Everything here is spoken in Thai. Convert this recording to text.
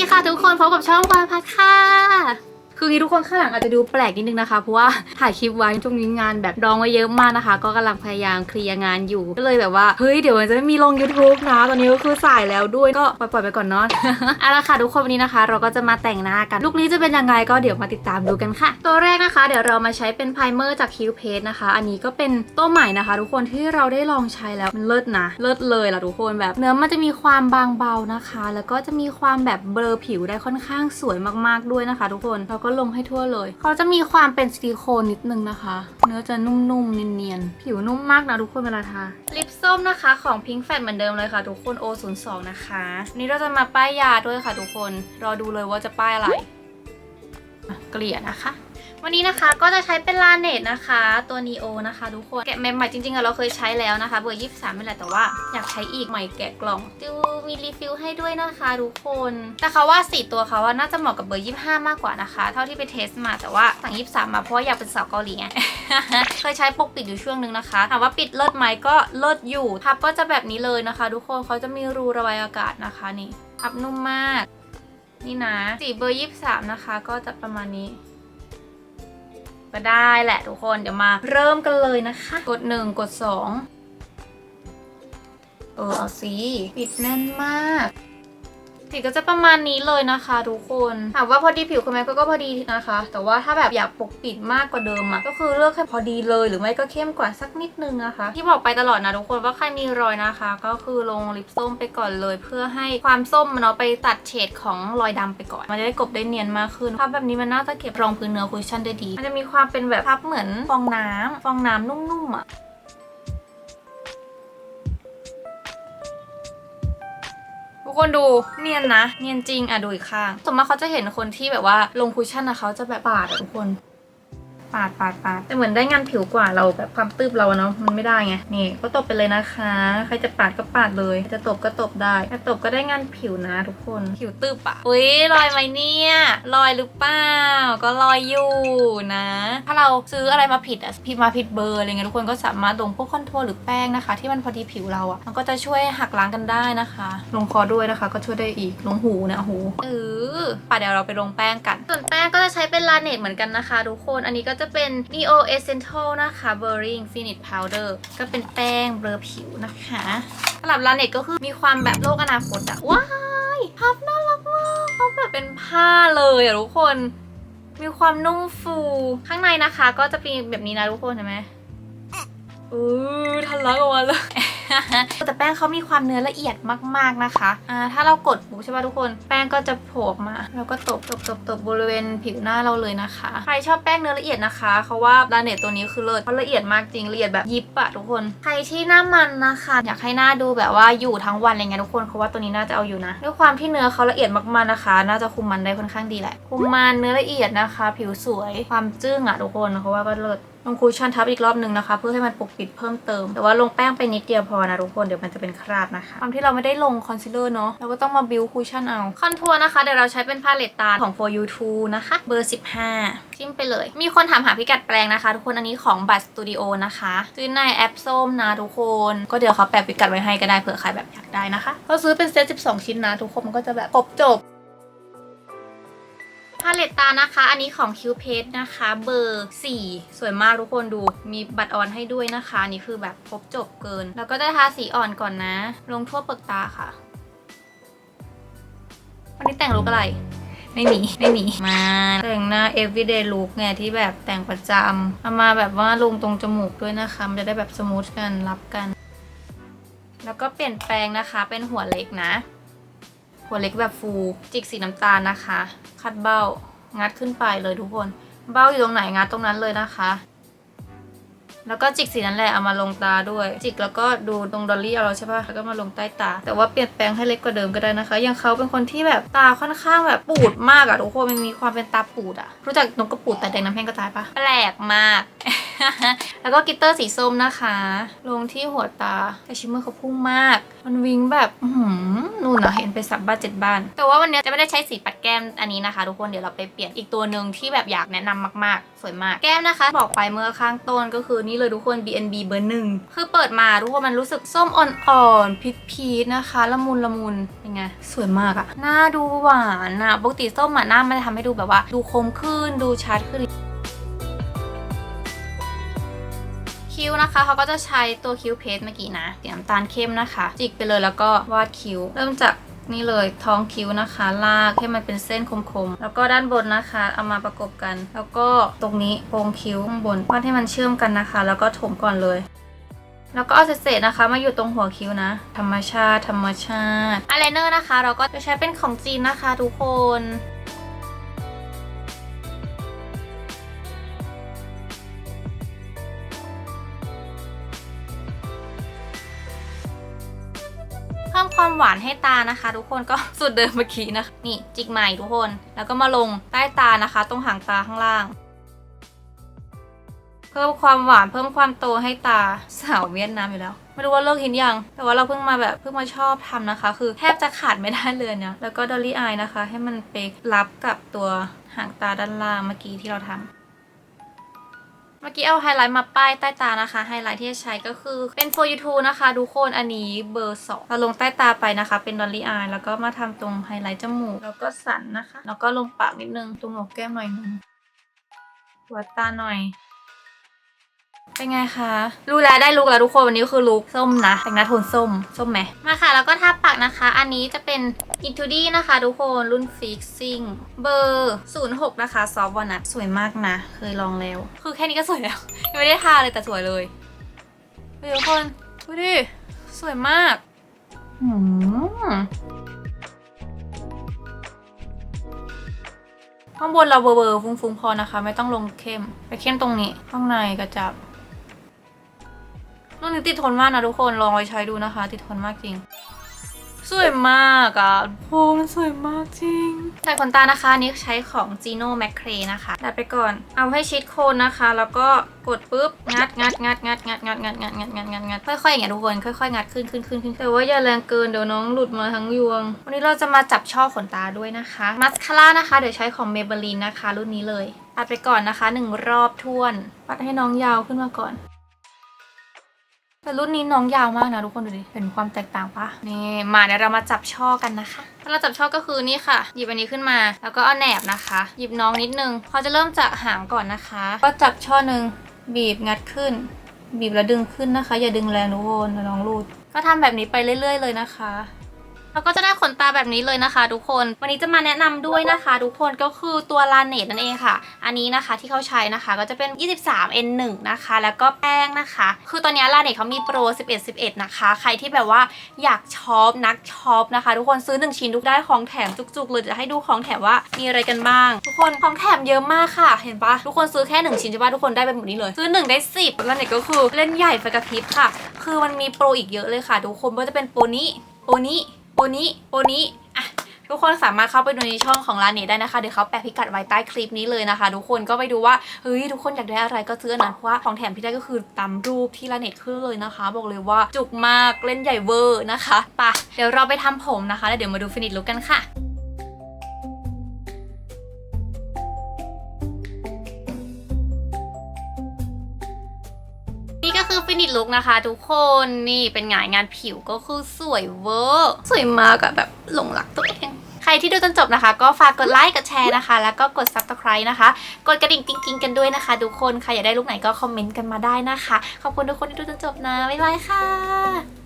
ดีค่ะทุกคนพบกับช่องวายพัดค่ะ คือที่ทุกคนข้างหลังอาจจะดูแปลกนิดนึงนะคะ เพราะว่าถ่ายคลิปไว้ช่วงนี้งานแบบดองไว้เยอะมากนะคะ ก็กำลังพยายามเคลียร์งานอยู่ ก็เลยแบบว่า เฮ้ย เดี๋ยวมันจะไม่มีลง YouTube นะ ตอนนี้ก็คือสายแล้วด้วย ก็ปล่อยไปก่อนเนาะเอาละค่ะทุกคนวันนี้นะคะ เราก็จะมาแต่งหน้ากัน ลุคนี้จะเป็นยังไงก็เดี๋ยวมาติดตามดูกันค่ะ ตัวแรกนะคะ เดี๋ยวเรามาใช้เป็นไพรเมอร์จากคิวเพสนะคะ อันนี้ก็เป็นตัวใหม่นะคะ ทุกคนที่เราได้ลองใช้แล้วมันเลิศนะ เลิศเลยล่ะทุกคนแบบ เนื้อมันจะมีความบางเบานะคะ แล้วก็จะมีความแบบเบลอผิวได้ค่อนข้างสวยมากๆด้วยนะคะ ทุกคนเราก็ลงให้ทั่วเลย เขาจะมีความเป็นซิลิโคนนิดนึงนะคะ เนื้อจะนุ่มๆ เนียนๆ ผิวนุ่มมากนะทุกคนเวลาทา ลิปส้มนะคะของ Pink Fat เหมือนเดิมเลยค่ะ ทุกคน O02 นะคะวันนี้เราจะมาป้ายยาด้วยค่ะทุกคน รอดูเลยว่าจะป้ายอะไระเกลี่ยนะคะ วันนี้นะคะก็จะใช้เป็นลาเนตนะคะ ตัว Neo นะคะทุกคน แกะใหม่ๆจริงๆอะเราเคยใช้แล้วนะคะ เบอร์23นี่แหละแต่ว่าอยากใช้อีกใหม่แกะกล่องดูมีรีฟิลให้ด้วยนะคะทุกคน แต่เขาว่าสีตัวเขาว่าน่าจะเหมาะกับเบอร์25มากกว่านะคะ เท่าที่ไปเทสมาแต่ว่าสั่ง23มาเพราะอยากเป็นสาวเกาหลีไงเคยใช้ปกปิดอยู่ช่วงนึงนะคะถามว่าปิดเลิศไหมก็เลิศอยู่พับก็จะแบบนี้เลยนะคะ ทุกคนเขาจะมีรูระบายอากาศนะคะนี่พับนุ่มมาก นี่นะสีเบอร์23นะคะ ก็จะประมาณนี้ ก็ได้แหละทุกคนเดี๋ยวมาเริ่มกันเลยนะคะ กด 1 กด 2 เออเอาสิปิดแน่นมาก สีก็จะประมาณนี้เลยนะคะทุกคนถามว่าพอดีผิวคุณแม่ก็ก็พอดีนะคะ แต่ว่าถ้าแบบอยากปกปิดมากกว่าเดิมอะก็คือเลือกแค่พอดีเลยหรือไม่ก็เข้มกว่าสักนิดนึงนะคะ ที่บอกไปตลอดนะทุกคนว่าใครมีรอยนะคะ ก็คือลงลิปส้มไปก่อนเลย เพื่อให้ความส้มมันเอาไปตัดเฉดของรอยดำไปก่อน มันจะได้กบได้เนียนมากขึ้นภาพแบบนี้มันน่าจะเก็บรองพื้นเนื้อคุชชั่นได้ดี มันจะมีความเป็นแบบภาพเหมือนฟองน้ำฟองน้ำนุ่มๆอะ ทุกคนดูเนียนนะ เนียนจริงอะดูอีกข้างสมมติเขาจะเห็นคนที่แบบว่าลงคุชชั่นนะเขาจะแบบปาดอะทุกคน ปาดปาดปาดแต่เหมือนได้งานผิวกว่าเราแบบความตืบเราอะเนาะมันไม่ได้ไงนี่ก็ตบไปเลยนะคะ ใครจะปาดก็ปาดเลยจะตบก็ตบได้ถ้าตบก็ได้งานผิวนะทุกคนผิวตืบอะอุ้ยรอยไหมเนี่ยรอยหรือเปล่าก็รอยอยู่นะ ถ้าเราซื้ออะไรมาผิดอะผิดมาผิดเบอร์อะไรเงี้ยทุกคนก็สามารถลงพวกคอนทัวร์หรือแป้งนะคะ ที่มันพอดีผิวเราอะมันก็จะช่วยหักล้างกันได้นะคะ ลงคอด้วยนะคะ ก็ช่วยได้อีกลงหูนะหูเออป่ะเดี๋ยวเราไปลงแป้งกัน ส่วนแป้งก็จะใช้เป็นลาเนตเหมือนกันนะคะ ทุกคนอันนี้ก็จะเป็น Neo Essential นะคะ Burring Finish Powder ก็เป็นแป้งเบลอผิวนะคะสำหรับลาเน็ตก็คือมีความแบบโลกอนาคตอะว้ายพับน่ารักมากเขาแบบเป็นผ้าเลยอะทุกคน มีความนุ่มฟู ข้างในนะคะ ก็จะเป็นแบบนี้นะทุกคนเห็นไหมอือทันลักออกมาเลย แต่แป้งเขามีความเนื้อละเอียดมากๆนะคะอ่าถ้าเรากดปุ๊บใช่ป่ะทุกคน แป้งก็จะโผล่มา แล้วก็ตบตบตบตบบริเวณผิวหน้าเราเลยนะคะ ใครชอบแป้งเนื้อละเอียดนะคะเขาว่าลาเนตตัวนี้คือเลิศเพราะละเอียดมากจริงละเอียดแบบยิบอะทุกคน ใครที่หน้ามันนะคะ อยากให้หน้าดูแบบว่าอยู่ทั้งวันอะไรเงี้ยทุกคนเขาว่าตัวนี้น่าจะเอาอยู่นะ ด้วยความที่เนื้อเขาละเอียดมากๆนะคะ น่าจะคุมมันได้ค่อนข้างดีแหละ คุมมันเนื้อละเอียดนะคะ ผิวสวยความจึ้งอะทุกคนเขาว่าก็เลิศลงคูชั่นทับอีกรอบหนึ่งนะคะ เพื่อให้มันปกปิดเพิ่มเติม แต่ว่าลงแป้งไปนิดเดียวพอนะทุกคนเดี๋ยวมันจะเป็นคราบนะคะความที่เราไม่ได้ลงคอนซีลเลอร์เนาะเราก็ต้องมาบิวคูชั่นเอาคอนทัวร์นะคะเดี๋ยวเราใช้เป็นพาเลตตาของ for you t o นะคะเบอร์ 15 จิ้มไปเลย มีคนถามหาพิกัดแปลงนะคะ ทุกคนอันนี้ของบัตสตูดิโอนะคะซื้อในแอปส้มนะทุกคน ก็เดี๋ยวเขาแปะพิกัดไว้ให้ก็ได้เผื่อใครแบบอยากได้นะคะก็ซื้อเป็นเซต12 ชิ้นนะทุกคนมันก็จะแบบครบจบ พาเลตตานะคะ อันนี้ของคิวเพสนะคะ เบอร์ 4 สวยมากทุกคนดู มีบัตรออนให้ด้วยนะคะอันนี่คือแบบครบจบเกิน แล้วก็ได้ทาสีอ่อนก่อนนะ ลงทั่วเปลือกตาค่ะ วันนี้แต่งลุกอะไร ไม่มี ไม่มี มา แต่งหน้า everyday look ไงที่แบบแต่งประจำเอามาแบบว่าลงตรงจมูกด้วยนะคะ มันจะได้แบบสมูทกันรับกัน แล้วก็เปลี่ยนแปลงนะคะ เป็นหัวเล็กนะ หัวเล็กแบบฟู จิกสีน้ำตาลนะคะ คัดเบ้า งัดขึ้นไปเลยทุกคน เบ้าอยู่ตรงไหนงัดตรงนั้นเลยนะคะ แล้วก็จิกสีนั้นแหละเอามาลงตาด้วย จิกแล้วก็ดูตรงดอลลี่เอาเราใช่ปะแล้วก็มาลงใต้ตา แต่ว่าเปลี่ยนแปลงให้เล็กกว่าเดิมก็ได้นะคะ อย่างเขาเป็นคนที่แบบตาค่อนข้างแบบปูดมากอะทุกคนมันมีความเป็นตาปูดอะรู้จักนกกระปูดแต่แดงน้ำแห้งกระจายปะแปลกมาก แล้วก็กิตเตอร์สีส้มนะคะ ลงที่หัวตาแต่ชิมเมอร์เขาพุ่งมาก มันวิงแบบหือนู่นอะเห็นไปสับบ้านเจ็ดบ้าน แต่ว่าวันนี้จะไม่ได้ใช้สีปัดแก้มอันนี้นะคะ ทุกคนเดี๋ยวเราไปเปลี่ยนอีกตัวหนึ่งที่แบบอยากแนะนำมากๆ สวยมากแก้มนะคะ บอกไปเมื่อข้างต้นก็คือนี่เลยทุกคน BNB เบอร์หนึ่งคือเปิดมาทุกคนมันรู้สึกส้มอ่อนๆพีชๆนะคะละมุนละมุนเป็นไงสวยมากอะหน้าดูหวานอะปกติส้มอะหน้ามันจะทำให้ดูแบบว่า ดูคมขึ้นดูชัดขึ้น คิ้วนะคะเขาก็จะใช้ตัวคิ้วเพสเมื่อกี้นะสีน้ำตาลเข้มนะคะ จิกไปเลยแล้วก็วาดคิ้ว เริ่มจากนี่เลยท้องคิ้วนะคะ ลากให้มันเป็นเส้นคมๆ แล้วก็ด้านบนนะคะ เอามาประกบกัน แล้วก็ตรงนี้โปรงคิ้วข้างบนวาดให้มันเชื่อมกันนะคะ แล้วก็ถมก่อนเลย แล้วก็เอาเศษๆนะคะ มาอยู่ตรงหัวคิ้วนะ ธรรมชาติ ธรรมชาติอายไลเนอร์นะคะ เราก็จะใช้เป็นของจีนนะคะ ทุกคน ความหวานให้ตานะคะ ทุกคนก็สูตรเดิมเมื่อกี้นะคะนี่จิกใหม่ทุกคน แล้วก็มาลงใต้ตานะคะ ตรงหางตาข้างล่าง เพิ่มความหวานเพิ่มความโตให้ตาสาวเวียดนามอยู่แล้วไม่รู้ว่าเลิกหินยัง แต่ว่าเราเพิ่งมาแบบเพิ่งมาชอบทำนะคะ คือแทบจะขาดไม่ได้เลยเนี่ยแล้วก็ดอลลี่อายนะคะ ให้มันไปรับกับตัวหางตาด้านล่างเมื่อกี้ที่เราทำ เมื่อกี้เอาไฮไลท์มาป้ายใต้ตานะคะ ไฮไลท์ที่จะใช้ก็คือเป็น for you to นะคะทุกคนอันนี้เบอร์2เราลงใต้ตาไปนะคะ เป็นดอลลี่อายแล้วก็มาทำตรงไฮไลท์จมูก แล้วก็สันนะคะ แล้วก็ลงปากนิดนึงตรงหนกแก้มหน่อยนึงหัวตาหน่อย เป็นไงคะ รู้แล้วได้ลุกแล้วทุกคนวันนี้ก็คือลุกส้มนะ แต่งหน้าโทนส้ม ส้มไหม มาค่ะ แล้วก็ทาปากนะคะ อันนี้จะเป็น i n t u d y นะคะ ทุกคนรุ่น Fixing เบอร์ 06 นะคะ ซอฟต์วอนัทสวยมากนะ เคยลองแล้ว คือแค่นี้ก็สวยแล้ว ยังไม่ได้ทาเลยแต่สวยเลยเฮ้ยทุกคนดูดิ สวยมากหืมข้างบนเราเบอร์ๆฟุ้งๆพอนะคะ ไม่ต้องลงเข้ม ไปเข้มตรงนี้ ข้างในกระจับ รุ่นนี้ติดทนมากนะทุกคนลองไปใช้ดูนะคะ ติดทนมากจริง สวยมากอะโหมันสวยมากจริงใส่ขนตานะคะอันนี้ใช้ของ Gino m c c r a e นะคะดัดไปก่อนเอาให้ชิดโคนนะคะ แล้วก็กดปุ๊บงัดงัดงัดงัดงัดงัดงัดงัดงัดงัดงัดงัดค่อยๆอย่างเงี้ยทุกคนค่อยๆงัดขึ้นขึ้นขึ้นขึ้นแต่ว่าอย่าแรงเกินเดี๋ยวน้องหลุดมาทั้งยวง วันนี้เราจะมาจับช่อขนตาด้วยนะคะมัสคาร่านะคะเดี๋ยวใช้ของ Maybelline นะคะ รุ่นนี้เลยตัดไปก่อนนะคะหนึ่งรอบท้วนปัดให้น้องยาวขึ้นมาก่อน แต่รุ่นนี้น้องยาวมากนะทุกคนดูดิ เห็นความแตกต่างปะนี่มาเดี๋ยวเรามาจับช่อกันนะคะ ถ้าเราจับช่อก็คือนี่ค่ะ หยิบอันนี้ขึ้นมา แล้วก็เอาแหนบนะคะ หยิบน้องนิดนึงเขาจะเริ่มจากหางก่อนนะคะ ก็จับช่อหนึ่งบีบงัดขึ้น บีบแล้วดึงขึ้นนะคะ อย่าดึงแรงทุกคนเดี๋ยวน้องรูด ก็ทำแบบนี้ไปเรื่อย ๆ เลยนะคะ เราก็จะได้ขนตาแบบนี้เลยนะคะ ทุกคน วันนี้จะมาแนะนำด้วยนะคะ ทุกคนก็คือตัวลาเนตนั่นเองค่ะ อันนี้นะคะที่เขาใช้นะคะก็จะเป็น 23 N1 นะคะ แล้วก็แป้งนะคะ คือตอนนี้ลาเนตเขามีโปร 11 11 นะคะ ใครที่แบบว่าอยากช็อปนักช็อปนะคะ ทุกคนซื้อ 1 ชิ้นทุกได้ของแถมจุกๆเลยจะให้ดูของแถมว่ามีอะไรกันบ้าง ทุกคนของแถมเยอะมากค่ะ เห็นปะทุกคนซื้อแค่ 1 ชิ้นใช่ปะทุกคนได้ไปหมดนี้เลยซื้อ 1 ได้ 10ลาเนตก็คือเล่นใหญ่ไฟกระพริบค่ะ คือมันมีโปรอีกเยอะเลยค่ะ ทุกคนว่าจะเป็นโปรนี้โปรนี้ โอนิโอนิอะทุกคนสามารถเข้าไปดูในช่องของร้านนี้ได้นะคะ เดี๋ยวเขาแปะพิกัดไว้ใต้คลิปนี้เลยนะคะ ทุกคนก็ไปดูว่าเฮ้ยทุกคนอยากได้อะไรก็ซื้อนะเพราะว่าของแถมที่ได้ก็คือตามรูปที่ร้านเน็ตขึ้นเลยนะคะ บอกเลยว่าจุกมากเล่นใหญ่เวอร์นะคะปะเดี๋ยวเราไปทำผมนะคะแล้วเดี๋ยวมาดูฟินิชลุกกันค่ะ ก็คือฟินิชลุกนะคะทุกคนนี่เป็นงานงานผิวก็คือสวยเวอร์สวยมากอะแบบหลงรักตัวเองใครที่ดูจนจบนะคะ ก็ฝากกดไลค์กดแชร์นะคะ แล้วก็กด subscribe นะคะ กดกระดิ่งกิ๊งๆกันด้วยนะคะทุกคนใครอยากได้ลูกไหนก็คอมเมนต์กันมาได้นะคะ ขอบคุณทุกคนที่ดูจนจบนะบ๊ายบายค่ะ